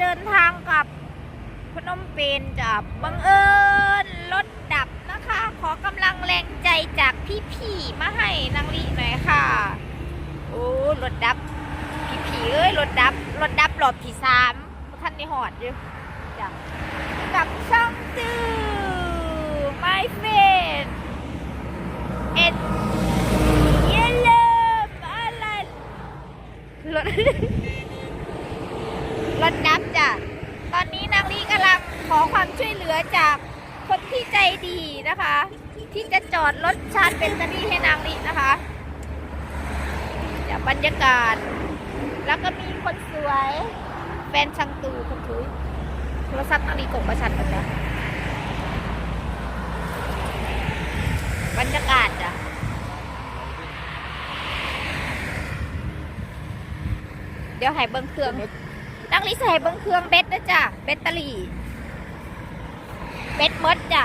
เดินทางกลับพนมเปญจ้ะบังเอิญรถดับนะคะ ขอกำลังแรงใจจากพี่ๆมาให้นางลีหน่อยค่ะ โอ้รถดับ พี่ๆเอ้ยรถดับรถดับรอบที่สามท่านในหอดอยู่จ้ะกับช่องจื้อ my friend เอ็ดเยลมอะไรรถ รถดับจ้ะ ตอนนี้นางลีกำลังข อความช่วยเหลือจากคนที่ใจดีนะคะ ที่จะจอดรถชาร์จแบตเตอรี่ให้นางลีนะคะจากบรรยากาศ แล้วก็มีคนสวยแฟนช่างตูคนคุยโทรศัพท์นางลีกดประชันกันแล้วบรรยากาศจ้ะเดี๋ยวให้เบิ้งเครื่องตั้งลิใส่เบิ้งเครื่องเบ็ดนะจ้ะแบตเตอรี่เบ็ดห มดจ้ะ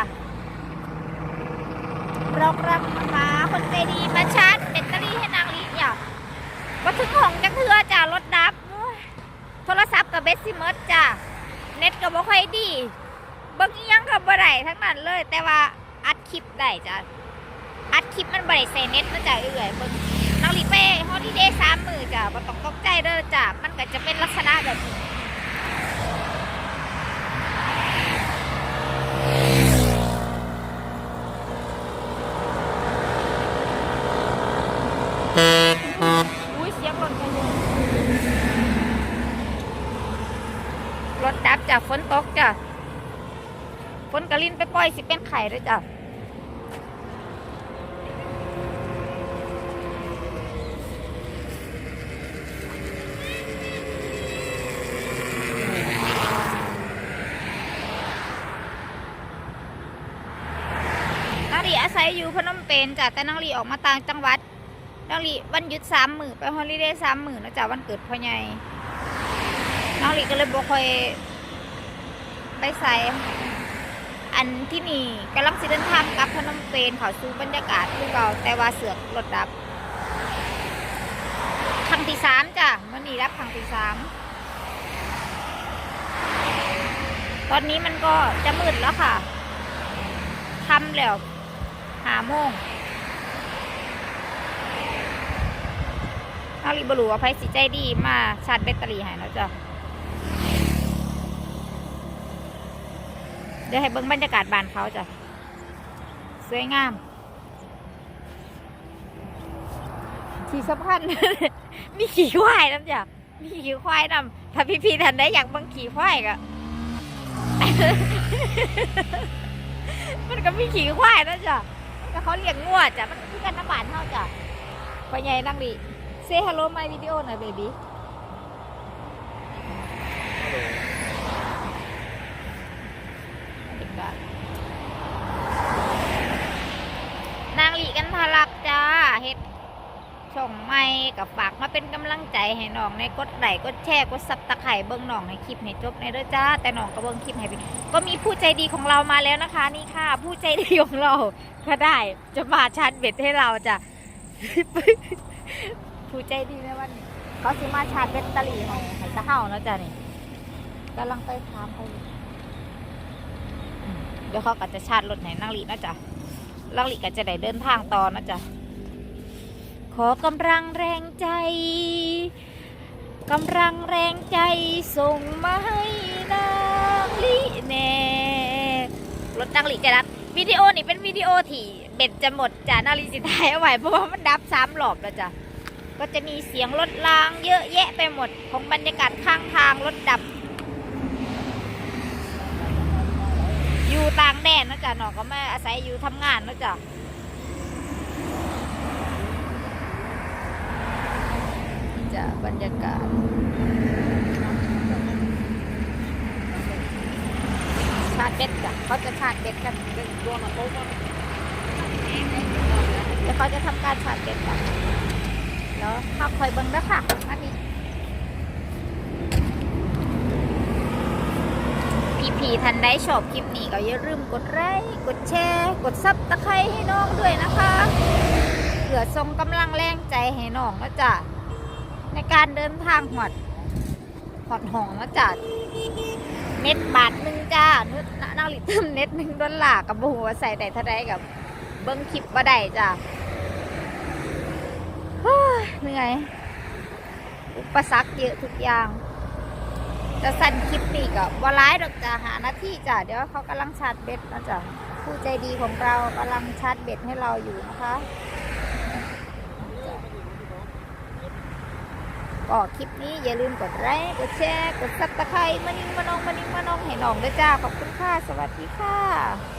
รากำลังหาคนใจดีมาชาร์จแบตเตอรี่ให้นางลิอย่ามาถึงห้องจังเทือจ้ะรถดับโอ้ยโทรศัพท์กับเบ็ดซิหมดจ้ะ เน็ตก็บ่ค่อยดีเบิ้งอิหยังกับบ่ได้ทั้งนั้นเลย แต่ว่าอัดคลิปได้จ้ะ อัดคลิปมันบ่ได้ใส่เน็ตนะจ้ะเอื่อยเบิ้งนางลีเป้ฮอลิเดย์สามมือจ้ะบ่ต้องตกใจเด้อจ้ะ มันก็จะเป็นลักษณะแบบนี้อุ้ยเสียงรถกันเลยรถดับ จ้ะฝนตกจ้ะฝนกระลินไปปล่อยสิเป็นไข่เลยจ้ะนางลีอาศัยอยู่พนมเปญจ้ะแต่นางลีออกมาต่างจังหวัดนางลีวันหยุดสามมือไปฮอลิเดย์สามมือนนะจ้ะวันเกิดพ่อใหญ่นางลีก็เลยบอกคอย ไปใส่อันที่นี่กำลังสิเดินทางกลับพนมเปญเขาสู่บรรยากาศคือเก่าแต่ว่าเสือกรถดับครั้งที่สามจ้ะมันนี่รับครั้งที่สามตอนนี้มันก็จะมืดแล้วค่ะทำแล้วหาโมงนาริบรูว่าไพสิใจดีมาชาร์จแบตเตอรี่ให้แล้วจ้ะ เดี๋ยวให้เบิ่งบรรยากาศบานเขาจ้ะสวยงาม ที่สำคัญ มีขี่ควายน้ำจ้ะมีขี่ควายน้ำถ้าพี่ๆท่านได้อยากเบิ่งขี่ควายก็มันก็มีขี่ควายนะจ้ะมันก็เขาเลี้ยงงัวจ้ะ มันคือกันน้ำบานเท่าจ้ะไปใหญ่นั่งดิ say hello my video หน่อย baby นางหลีกันทารักจ้าเฮ็ดช่อง ใหม่กับฝากมาเป็นกำลังใจให้น้องในกดไลค์กดแชร์กดซับตะไคร่เบิ้งน้องในคลิปให้จบในเด้อจ้า แต่น้องก็เบิ้งคลิปให้พี่ก็มีผู้ใจดีของเรามาแล้วนะคะ นี่ค่ะ ผู้ใจดีของเราก็ได้จะมาชาร์จเบ็ดให้เราจ้ะผู้ใจดีในวันนี้เขาสิมาชาร์จแบตเตอรี่ให้ให้ตะเฮาแล้วจ้ะนี่กำลังไปถามเขาเดี๋ยวเขาก็จะชาร์จรถให้นางหลีนะจ๊ะนางหลีก็จะได้เดินทางต่อนะจ๊ะ อกำลังแรงใจกำลังแรงใจส่งมาให้นางลิแน่รถนางลิจะรับวิดีโอนี่เป็นวิดีโอที่เบ็ดจะหมดจ้ะนาฬิสิทายเอาไว้เพราะว่ามันดับสามรอบแล้วจ้ะก็จะมีเสียงรถรางเยอะแยะไปหมด ของบรรยากาศข้างทางรถดับ อยู่ต่างแดนนะจ๊ะหนอก็มาอาศัยอยู่ทำงานนะจ๊ะ จะบรรยากาศชาเบ็ดจ้ะเขาจะชาเบ็ดกันตัวมาโป๊ะเดี๋ยวเขาจะทำการชาเบ็ดกันแล้วข้าคอยเบิ้งแล้วค่ะอันนี้พี่พีทันได้ชอบคลิปนี้ก็อย่าลืมกดไลค์กดแชร์ กดซับตะไคร้ให้น้องด้วยนะคะเพื่อส่งกำลังแรงใจให้น้องนะจ๊ะ ในการเดินทางหอดหอดหองนะจ้ะเน็ตบาทหนึ่งจ้าเน็ตนั่งหลิเติมเน็ตหนึ่งดอลลาร์กับบูว่าใส่ได้เท่าใดกับเบิ้งคลิปบ่ได้จ้ะเหนื่อย อุปสรรคเยอะทุกอย่าง จะสั่นคลิปนี้ก็บ่ร้ายดอกจ้ะหาหน้าที่จ้ะเดี๋ยวเขากำลังชาร์จเบ็ดนะจ้ะผู้ใจดีของเรากำลังชาร์จเบ็ดให้เราอยู่นะคะ ก็คลิปนี้อย่าลืมกดไลค์กดแชร์ กดซับสไครต์มานิ่งมานองมานิ่งมานองให้น้องด้วยจ้า ขอบคุณค่ะ สวัสดีค่ะ